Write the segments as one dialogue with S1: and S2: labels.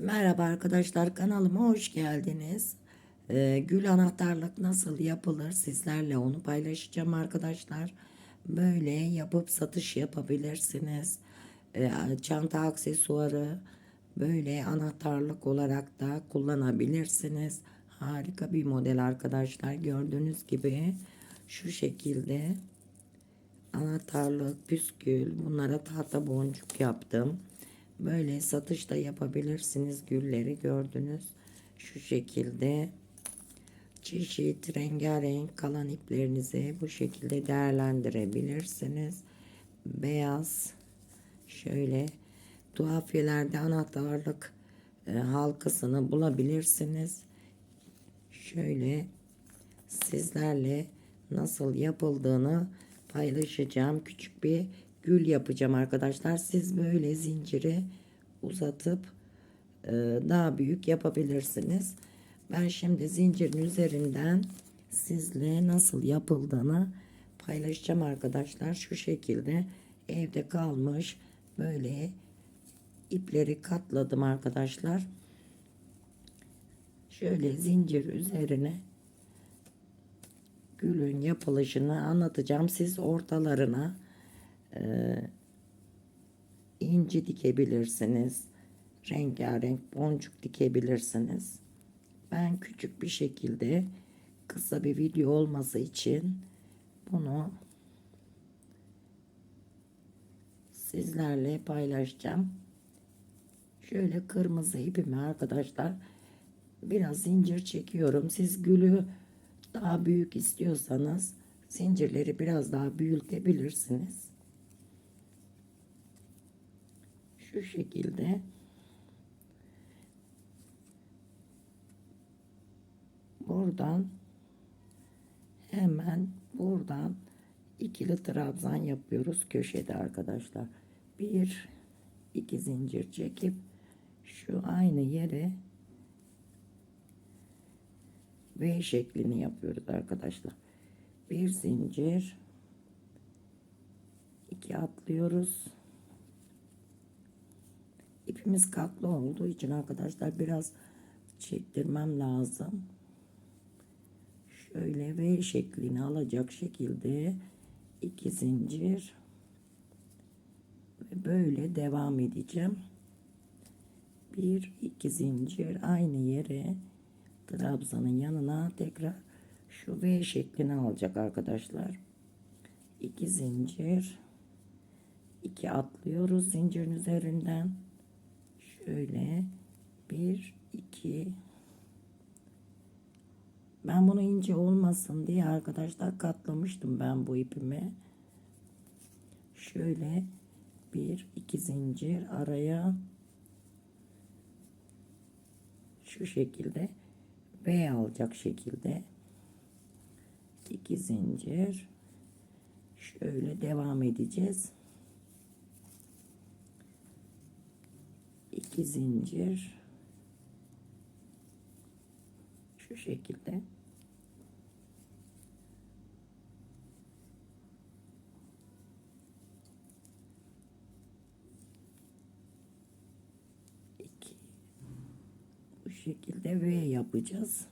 S1: Merhaba arkadaşlar kanalıma hoş geldiniz. Ee, gül anahtarlık nasıl yapılır sizlerle onu paylaşacağım arkadaşlar. Böyle yapıp satış yapabilirsiniz. Ee, çanta aksesuarı böyle anahtarlık olarak da kullanabilirsiniz. Harika bir model arkadaşlar gördüğünüz gibi şu şekilde anahtarlık, püskül bunlara tahta boncuk yaptım. Böyle satış da yapabilirsiniz gülleri gördünüz. Şu şekilde çeşit rengarenk kalan iplerinizi bu şekilde değerlendirebilirsiniz. Beyaz şöyle tuhafiyelerde anahtarlık e, halkasını bulabilirsiniz. Şöyle sizlerle nasıl yapıldığını paylaşacağım. Küçük bir gül yapacağım arkadaşlar. Siz böyle zinciri uzatıp e, daha büyük yapabilirsiniz. Ben şimdi zincirin üzerinden sizle nasıl yapıldığını paylaşacağım arkadaşlar. Şu şekilde evde kalmış böyle ipleri katladım arkadaşlar. Şöyle zincir üzerine gülün yapılışını anlatacağım. Siz ortalarına e, inci dikebilirsiniz. Rengarenk boncuk dikebilirsiniz. Ben küçük bir şekilde kısa bir video olması için bunu sizlerle paylaşacağım. Şöyle kırmızı ipimi arkadaşlar biraz zincir çekiyorum. Siz gülü daha büyük istiyorsanız zincirleri biraz daha büyütebilirsiniz. Şu şekilde buradan hemen buradan ikili trabzan yapıyoruz köşede arkadaşlar. Bir iki zincir çekip şu aynı yere V şeklini yapıyoruz arkadaşlar. Bir zincir iki atlıyoruz. İpimiz katlı olduğu için arkadaşlar biraz çektirmem lazım. Şöyle V şeklini alacak şekilde iki zincir ve böyle devam edeceğim. Bir iki zincir aynı yere trabzanın yanına tekrar şu V şeklini alacak arkadaşlar. İki zincir iki atlıyoruz zincirin üzerinden şöyle bir iki. Ben bunu ince olmasın diye arkadaşlar katlamıştım ben bu ipimi. Şöyle bir iki zincir araya şu şekilde V alacak şekilde iki zincir. Şöyle devam edeceğiz. İki zincir. Şu şekilde. İki. Bu şekilde V yapacağız.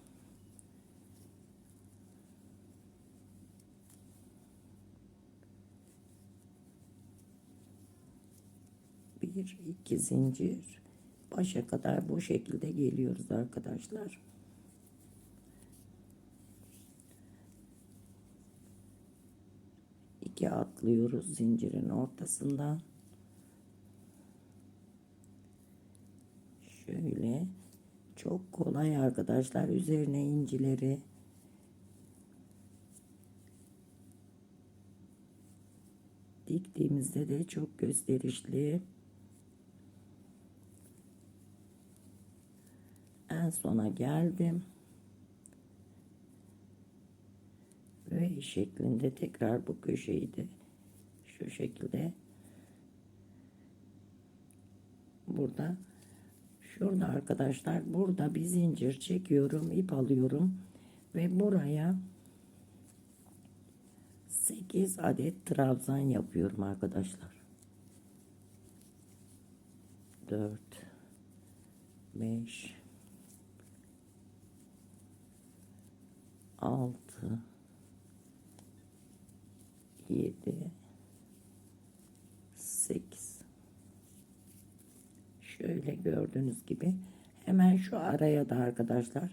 S1: Bir iki zincir başa kadar bu şekilde geliyoruz arkadaşlar. İki atlıyoruz zincirin ortasından. Şöyle çok kolay arkadaşlar üzerine incileri diktiğimizde de çok gösterişli. En sona geldim. Ve şeklinde tekrar bu köşeyi de şu şekilde burada şurada arkadaşlar burada bir zincir çekiyorum ip alıyorum ve buraya 8 adet trabzan yapıyorum arkadaşlar 4 5 6 7 8 Şöyle gördüğünüz gibi hemen şu araya da arkadaşlar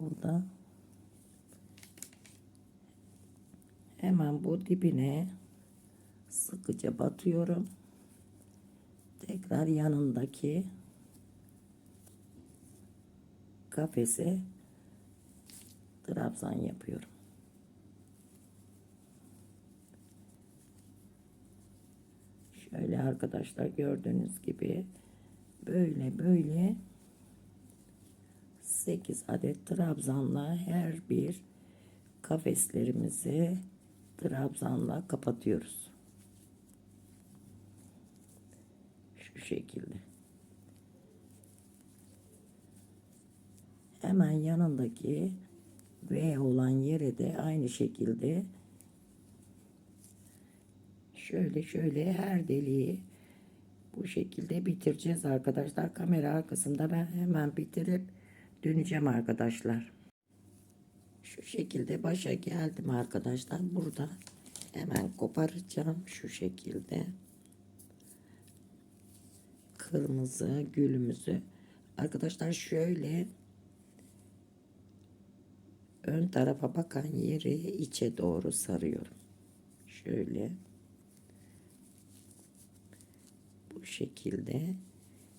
S1: burada hemen bu dibine sıkıca batıyorum. Tekrar yanındaki kafese trabzan yapıyorum. Şöyle arkadaşlar gördüğünüz gibi böyle böyle 8 adet trabzanla her bir kafeslerimizi trabzanla kapatıyoruz. Şu şekilde. Hemen yanındaki V olan yere de aynı şekilde şöyle şöyle her deliği bu şekilde bitireceğiz arkadaşlar. Kamera arkasında ben hemen bitirip döneceğim arkadaşlar. Şu şekilde başa geldim arkadaşlar. Burada hemen koparacağım şu şekilde. Kırmızı gülümüzü. Arkadaşlar şöyle ön tarafa bakan yeri içe doğru sarıyorum. Şöyle. Bu şekilde.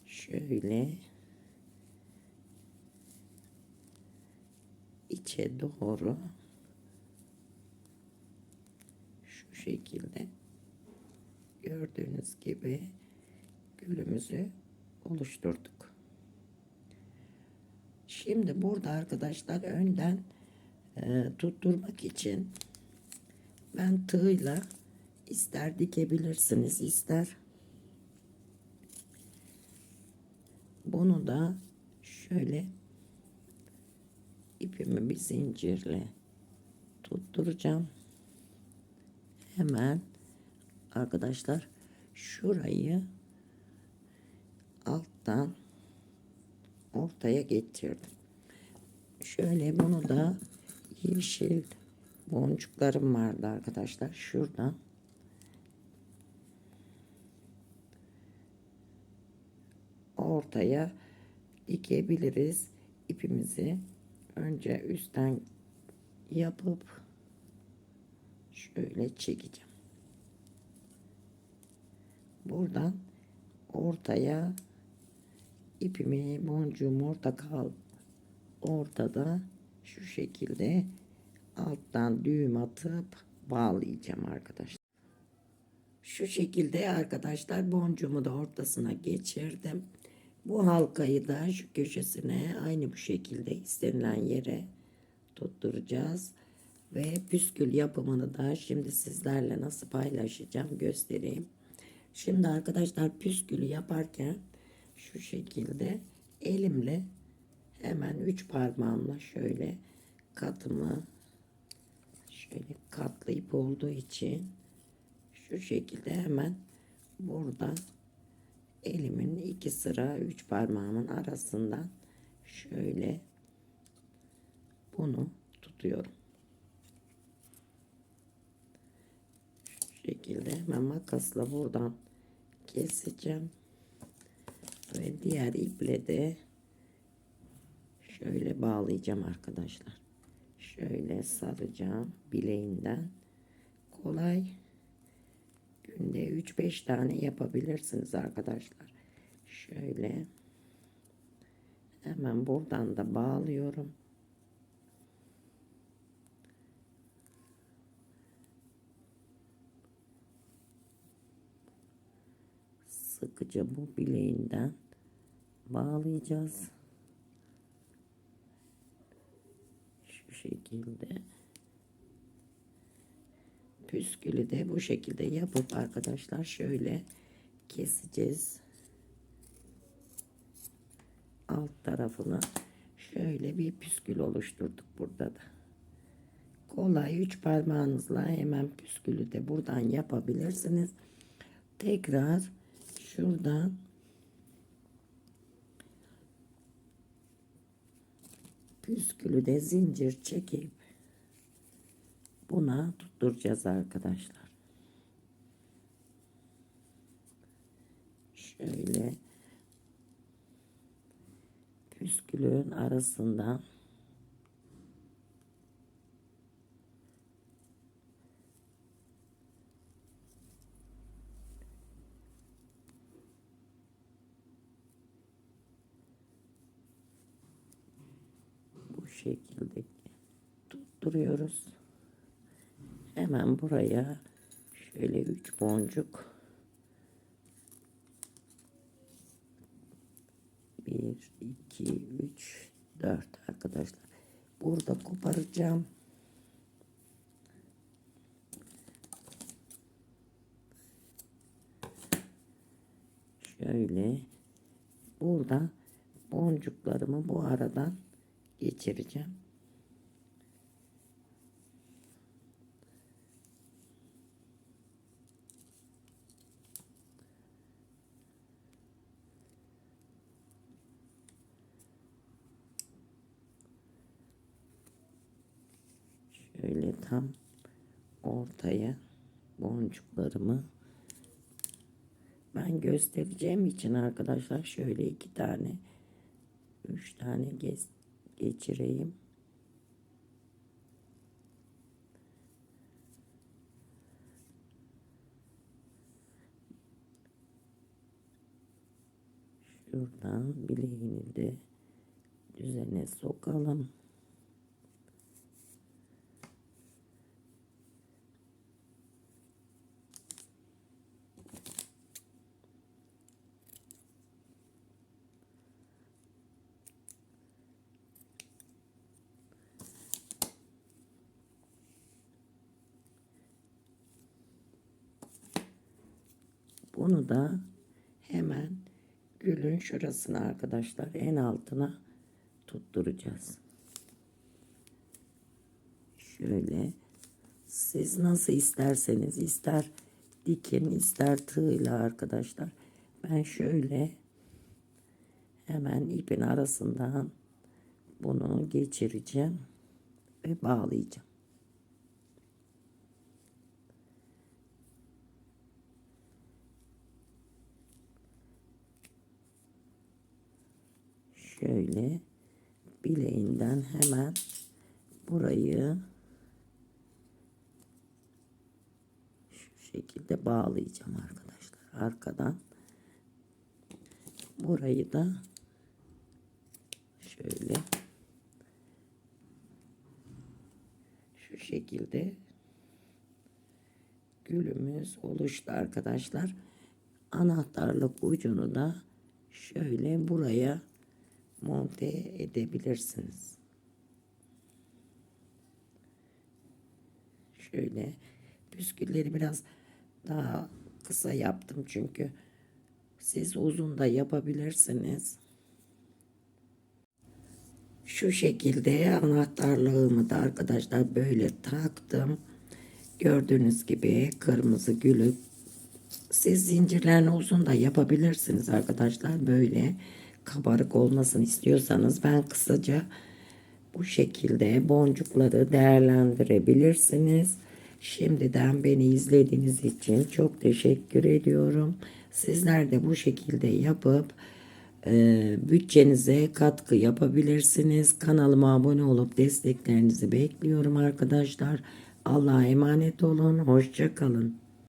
S1: Şöyle. İçe doğru. Şu şekilde. Gördüğünüz gibi gülümüzü oluşturduk. Şimdi burada arkadaşlar önden e, tutturmak için ben tığla ister dikebilirsiniz ister bunu da şöyle ipimi bir zincirle tutturacağım. Hemen arkadaşlar şurayı alttan ortaya getirdim. Şöyle bunu da yeşil boncuklarım vardı arkadaşlar. Şuradan ortaya dikebiliriz ipimizi önce üstten yapıp şöyle çekeceğim. Buradan ortaya ipimi boncuğum orta kal ortada şu şekilde alttan düğüm atıp bağlayacağım arkadaşlar. Şu şekilde arkadaşlar boncuğumu da ortasına geçirdim. Bu halkayı da şu köşesine aynı bu şekilde istenilen yere tutturacağız. Ve püskül yapımını da şimdi sizlerle nasıl paylaşacağım göstereyim. Şimdi arkadaşlar püskülü yaparken şu şekilde elimle hemen üç parmağımla şöyle katımı şöyle katlayıp olduğu için şu şekilde hemen buradan elimin iki sıra üç parmağımın arasından şöyle bunu tutuyorum. Şu şekilde hemen makasla buradan keseceğim. Ve diğer iple de şöyle bağlayacağım arkadaşlar. Şöyle saracağım bileğinden. Kolay günde 3-5 tane yapabilirsiniz arkadaşlar. Şöyle hemen buradan da bağlıyorum. Sıkıca bu bileğinden bağlayacağız. Şu şekilde püskülü de bu şekilde yapıp arkadaşlar şöyle keseceğiz. Alt tarafına şöyle bir püskül oluşturduk burada da. Kolay üç parmağınızla hemen püskülü de buradan yapabilirsiniz. Tekrar şuradan püskülü de zincir çekip buna tutturacağız arkadaşlar. Şöyle püskülün arasından bu şekilde tutturuyoruz. Hemen buraya şöyle üç boncuk bir, iki, üç, dört arkadaşlar. Burada koparacağım. Şöyle burada boncuklarımı bu aradan geçireceğim. Şöyle tam ortaya boncuklarımı ben göstereceğim için arkadaşlar şöyle iki tane üç tane gez, geçireyim. Şuradan bileğini de düzene sokalım. Bunu da hemen gülün şurasına arkadaşlar en altına tutturacağız. Şöyle siz nasıl isterseniz ister dikin ister tığla arkadaşlar. Ben şöyle hemen ipin arasından bunu geçireceğim ve bağlayacağım. Şöyle bileğinden hemen burayı şu şekilde bağlayacağım arkadaşlar. Arkadan burayı da şöyle şu şekilde gülümüz oluştu arkadaşlar. Anahtarlık ucunu da şöyle buraya monte edebilirsiniz. Şöyle püskülleri biraz daha kısa yaptım çünkü siz uzun da yapabilirsiniz. Şu şekilde anahtarlığımı da arkadaşlar böyle taktım. Gördüğünüz gibi kırmızı gülü siz zincirlerini uzun da yapabilirsiniz arkadaşlar. Böyle kabarık olmasını istiyorsanız ben kısaca bu şekilde boncukları değerlendirebilirsiniz. Şimdiden beni izlediğiniz için çok teşekkür ediyorum. Sizler de bu şekilde yapıp e, bütçenize katkı yapabilirsiniz. Kanalıma abone olup desteklerinizi bekliyorum arkadaşlar. Allah'a emanet olun. Hoşça kalın.